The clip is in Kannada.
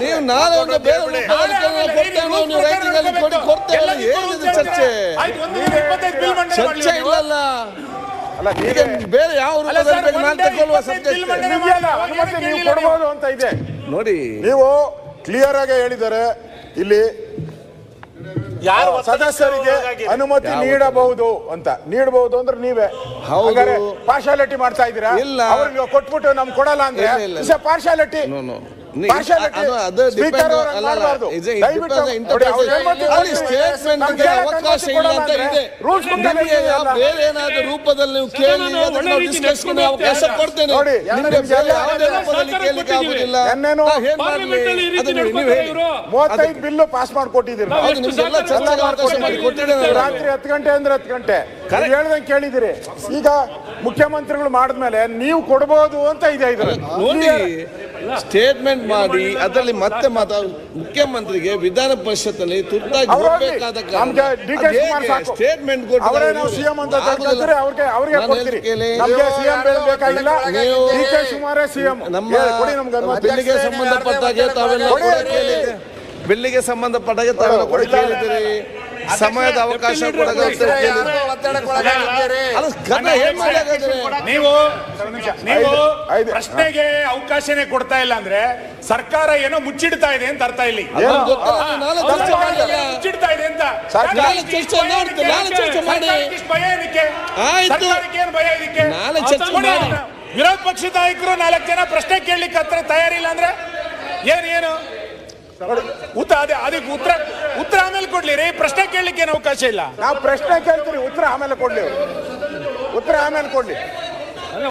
ನೀವು ನಾಳೆ ಒಂದು ಬೇರೆ ಕೊಡ್ತೇವೆ. ಏನಿದೆ ಚರ್ಚೆ? ಚರ್ಚೆ ಇಲ್ಲ ಅಲ್ಲ ಈಗ ನೀವೇ ಬೇರೆ ಯಾವ ರೂಪದಲ್ಲಿ ನಾನು ತಗೊಳ್ಳುವ ಸಬ್ಜೆಕ್ಟ್ ನೀವು ಕೊಡ್ಬೋದು ಅಂತ ಇದೆ. ನೋಡಿ. ನೀವು ಕ್ಲಿಯರ್ ಆಗಿ ಹೇಳಿದರೆ ಇಲ್ಲಿ ಯಾರು ಸದಸ್ಯರಿಗೆ ಅನುಮತಿ ನೀಡಬಹುದು ಅಂತ. ನೀಡಬಹುದು ಅಂದ್ರೆ ನೀವೇ. ಹೌದು. ಪಾರ್ಶಾಲಿಟಿ ಮಾಡ್ತಾ ಇದ್ದೀರಾ? ಇಲ್ಲ. ಅವ್ರಿಗೆ ಕೊಟ್ಬಿಟ್ಟು ನಮ್ಗೆ ಕೊಡಲ್ಲ ಅಂದ್ರೆ. ಪಾರ್ಶಾಲಿಟಿ ಬೇರೆ ಏನಾದ್ರು ರೂಪದಲ್ಲಿ ನೀವು ಕೇಳಿ ಅವಕಾಶ ಕೊಡ್ತೇನೆ. ನೋಡಿ, ನಿಮ್ಗೆ ಬೇರೆ ಯಾವುದೇ ಸರ್ಕಾರ ರೂಪದಲ್ಲಿ ಕೇಳಲಿಕ್ಕೆ ಆಗುದಿಲ್ಲ? ನಾವು ಏನ್ ಮಾಡ್ಲಿ ಅದನ್ನ ಹೇಳಿ. ಮೂವತ್ತೈದು ಬಿಲ್ಲು ಪಾಸ್ ಮಾಡ್ಕೊಟ್ಟಿದ್ದೀರಿ ಹೌದು, ನಿಮ್ಗೆಲ್ಲ ಅವಕಾಶ ಮಾಡಿ ಕೊಟ್ಟಿದ್ದೇನೆ ರಾತ್ರಿ ಹತ್ತು ಗಂಟೆ ಅಂದ್ರೆ ಹತ್ತು ಗಂಟೆ. ನೀವು ಹೇಳ್ದಂಗೆ ಕೇಳಿದಿರಿ ಈಗ ಮುಖ್ಯಮಂತ್ರಿಗಳು ಮಾಡಿದ್ಮೇಲೆ ನೀವು ಕೊಡ್ಬೋದು ಅಂತ ಇದೆ ಇದ್ರೆ ನೋಡಿ ಸ್ಟೇಟ್ಮೆಂಟ್ ಮಾಡಿ ಅದರಲ್ಲಿ ಮತ್ತೆ ಮಾತ ಮುಖ್ಯಮಂತ್ರಿಗೆ ವಿಧಾನ ಪರಿಷತ್ತಲ್ಲಿ ತುರ್ತಾಗಿ ಹೋಗಬೇಕಾದ. ಸ್ಟೇಟ್ಮೆಂಟ್ ಅವರೇ ನಾವು ಸಿಎಂ ಅಂತ ಹೇಳ್ತಾರೆ ಅವ್ರಿಗೆ ಅವ್ರಿಗೆ ಕೊಡ್ತೀರಿ. ನಮ್ಗೆ ಸಿಎಂ ಬೇಕಾಗಿಲ್ಲ. ನೀವು- ಡಿ ಸಿಎಂ. ನಮ್ಮ ಕೊಡಿ ನಮ್ಗೆ ಅನುಮತಿ. ಬಿಲ್ಲಿಗೆ ಸಂಬಂಧಪಟ್ಟಾಗೆ ತಾವೆಲ್ಲ ಬಿಲ್ಲಿಗೆ ಸಂಬಂಧಪಟ್ಟಾಗೆ ತಾವೆಲ್ಲ ಕೂಡ ಕೇಳಿದ್ದೀರಿ. ಸಮಯದ ಅವಕಾಶ? ನೀವು ನೀವು ಪ್ರಶ್ನೆಗೆ ಅವಕಾಶನೇ ಕೊಡ್ತಾ ಇಲ್ಲ ಅಂದ್ರೆ ಸರ್ಕಾರ ಏನೋ ಮುಚ್ಚಿಡ್ತಾ ಇದೆ ಅಂತ ಅರ್ಥ ಇಲ್ಲಿ. ಮುಚ್ಚಿಡ್ತಾ ಇದೆ ಅಂತ. ಭಯ ಇದಕ್ಕೆ? ಆಯ್ತು. ಸರ್ಕಾರಕ್ಕೆ ಏನು ಭಯ ಇದಕ್ಕೆ. ವಿರೋಧ ಪಕ್ಷದ ನಾಯಕರು ನಾಲ್ಕು ಜನ ಪ್ರಶ್ನೆ ಕೇಳಲಿಕ್ಕೆ ಹತ್ರ ತಯಾರಿಲ್ಲ ಅಂದ್ರೆ? ಏನ್ ಏನು? ಉತ್ತರ, ಅದೇ ಅದಕ್ಕೆ ಉತ್ತರ ಉತ್ತರ ಆಮೇಲೆ ಕೊಡ್ಲಿ ರೀ. ಪ್ರಶ್ನೆ ಕೇಳಲಿಕ್ಕೆ ಏನು ಅವಕಾಶ ಇಲ್ಲ. ನಾವು ಪ್ರಶ್ನೆ ಕೇಳ್ತೀರಿ ಉತ್ತರ ಆಮೇಲೆ ಕೊಡ್ಲಿ ಉತ್ತರ ಆಮೇಲೆ ಕೊಡ್ಲಿ.